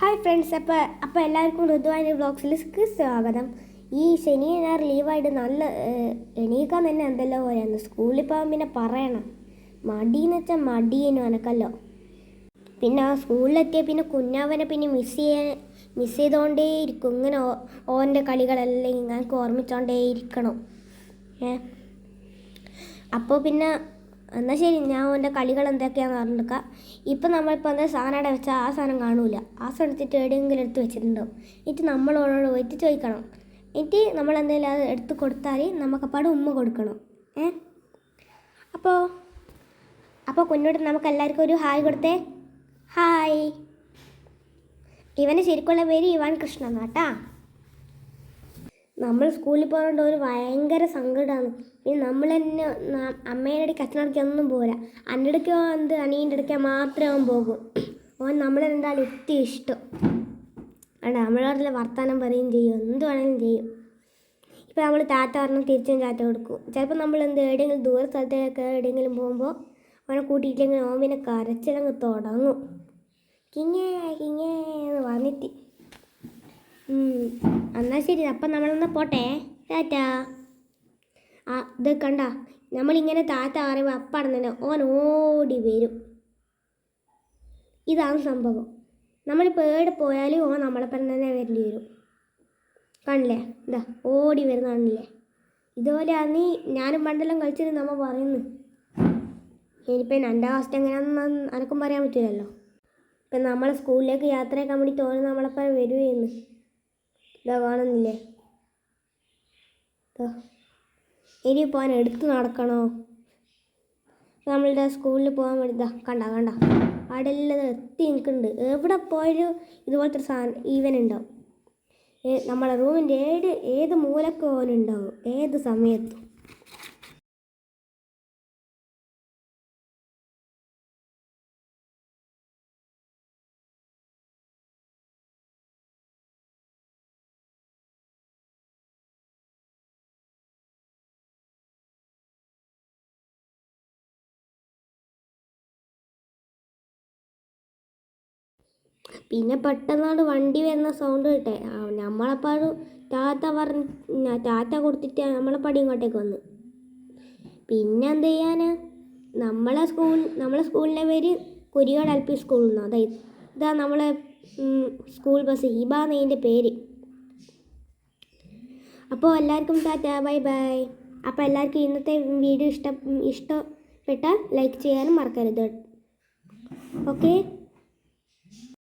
Hi friends അപ്പോൾ അപ്പോൾ എല്ലാവർക്കും ഋതുവാനി ബ്ലോഗ്സിലേക്ക് സ്വാഗതം. ഈ ശനി ഞാൻ ലീവായിട്ട് നല്ല എണീക്കാൻ തന്നെ എന്തെല്ലോ പോലെയാണ് സ്കൂളിൽ പോകാൻ പിന്നെ പറയണം. മടിയെന്ന് വെച്ചാൽ മടിയേനു എനക്കല്ലോ പിന്നെ ആ സ്കൂളിലെത്തിയ പിന്നെ കുഞ്ഞാവനെ പിന്നെ മിസ് ചെയ്യാൻ മിസ് ചെയ്തുകൊണ്ടേ ഇരിക്കും. ഇങ്ങനെ ഓന്റെ കളികളെല്ലാം ഇങ്ങനെ ഓർമ്മിച്ചുകൊണ്ടേ ഇരിക്കണം. ഏ? അപ്പോൾ പിന്നെ എന്നാൽ ശരി ഞാൻ അവന്റെ കളികൾ എന്തൊക്കെയാണെന്ന് പറഞ്ഞെടുക്കാം ഇപ്പം നമ്മളിപ്പോൾ എന്താ സാധനം അവിടെ വെച്ചാൽ ആ സാധനം കാണൂല. ആ സാധനം എടുത്തിട്ട് എവിടെയെങ്കിലും എടുത്ത് വെച്ചിട്ടുണ്ടാവും. എന്നിട്ട് നമ്മളോടോട് പോയിട്ട് ചോദിക്കണം. എന്നിട്ട് നമ്മൾ എന്തെങ്കിലും അത് എടുത്ത് കൊടുത്താൽ നമുക്കപ്പാട് ഉമ്മ കൊടുക്കണം. ഏ? അപ്പോൾ അപ്പോൾ കുഞ്ഞോട് നമുക്ക് എല്ലാവർക്കും ഒരു ഹായ് കൊടുത്തേ. ഹായ്. ഇവന്റെ ശരിക്കുള്ള പേര് ഇവാൻ കൃഷ്ണ എന്നാട്ടാ നമ്മൾ സ്കൂളിൽ പോകുന്നതുകൊണ്ട് ഒരു ഭയങ്കര സങ്കടമാണ് പിന്നെ നമ്മൾ തന്നെ അമ്മേന്റെ അടുക്ക് അച്ഛനടുക്ക് ഒന്നും പോരാ അന്റെ അടുക്ക എന്ത് അനിയന്റെ അടുക്ക മാത്രമേ അവൻ പോകും. ഓൻ നമ്മളെ രണ്ടാളും ഒത്തിരി ഇഷ്ടം. അല്ല നമ്മളോടുള്ള വർത്തമാനം പറയുകയും ചെയ്യും. എന്ത് വേണമെങ്കിലും ചെയ്യും. ഇപ്പം നമ്മൾ താത്ത പറഞ്ഞാൽ തിരിച്ചും ടാറ്റ കൊടുക്കും. ചിലപ്പോൾ നമ്മൾ എന്ത് എവിടെയെങ്കിലും ദൂര സ്ഥലത്തേക്ക് എവിടെയെങ്കിലും പോകുമ്പോൾ അവനെ കൂട്ടിയിട്ടെങ്കിൽ ഓമിനെ കരച്ചിലങ്ങ് തുടങ്ങും. കിങ്ങേ കിങ്ങേ എന്ന് പറഞ്ഞിട്ട് ഉം. എന്നാ ശരി. അപ്പം നമ്മളൊന്ന് പോട്ടെ. ടാറ്റാ. ആ ഇത് കണ്ട. നമ്മളിങ്ങനെ താത്ത പറയുമ്പോൾ അപ്പാടെ ഓൻ ഓടി വരും. ഇതാണ് സംഭവം. നമ്മളിപ്പോൾ ഏടെ പോയാലും ഓൻ നമ്മളെപ്പം തന്നെ വരേണ്ടി വരും. കാണില്ലേ ഇതാ ഓടി വരുന്ന കാണില്ലേ ഇതുപോലെയാണ് നീ ഞാനും പണ്ടെല്ലാം കളിച്ചിട്ട് നമ്മൾ പറയുന്നു. ഇനിയിപ്പോൾ എന്റെ അവസ്ഥ എങ്ങനെയാണെന്ന് അനക്കും പറയാൻ പറ്റില്ലല്ലോ ഇപ്പം നമ്മളെ സ്കൂളിലേക്ക് യാത്രയൊക്കെ വേണ്ടി തോന്നുന്നു നമ്മളെപ്പം വരുകയെന്ന് ഇതാ കാണുന്നില്ലേ. ഇനിയിപ്പോൾ അവൻ എടുത്ത് നടക്കണോ? നമ്മളുടെ സ്കൂളിൽ പോകാൻ വേണ്ടി ഇതാ കണ്ട കണ്ട. അവിടെ എല്ലാം എത്തി നിൽക്കുന്നുണ്ട്. എവിടെ പോയാലും ഇതുപോലത്തെ ഒരു സാധനം ഏ- നമ്മളെ റൂമിന്റെ ഏത് ഏത് മൂലക്കോലുണ്ടാവും ഏത് സമയത്തും. പിന്നെ പെട്ടെന്നാണ് വണ്ടി വരുന്ന സൗണ്ട് കേട്ടെ. നമ്മളെപ്പാടും ടാറ്റ പറഞ്ഞ് ടാറ്റ കൊടുത്തിട്ട് നമ്മളെ പടി ഇങ്ങോട്ടേക്ക് വന്ന്. പിന്നെ എന്ത് ചെയ്യാനാ? നമ്മളെ സ്കൂൾ നമ്മളെ സ്കൂളിന്റെ പേര് കുരിയോട് എൽ പി എന്നാ അതായത് ഇതാ നമ്മളെ സ്കൂൾ ബസ് ഹിബാന്ന് ഇതിന്റെ പേര്. അപ്പോൾ എല്ലാവർക്കും ടാറ്റ ബൈ ബൈ. അപ്പോൾ എല്ലാവർക്കും ഇന്നത്തെ വീഡിയോ ഇഷ്ട ഇഷ്ടപ്പെട്ടാൽ ലൈക്ക് ചെയ്യാനും മറക്കരുത്. ഓക്കെ?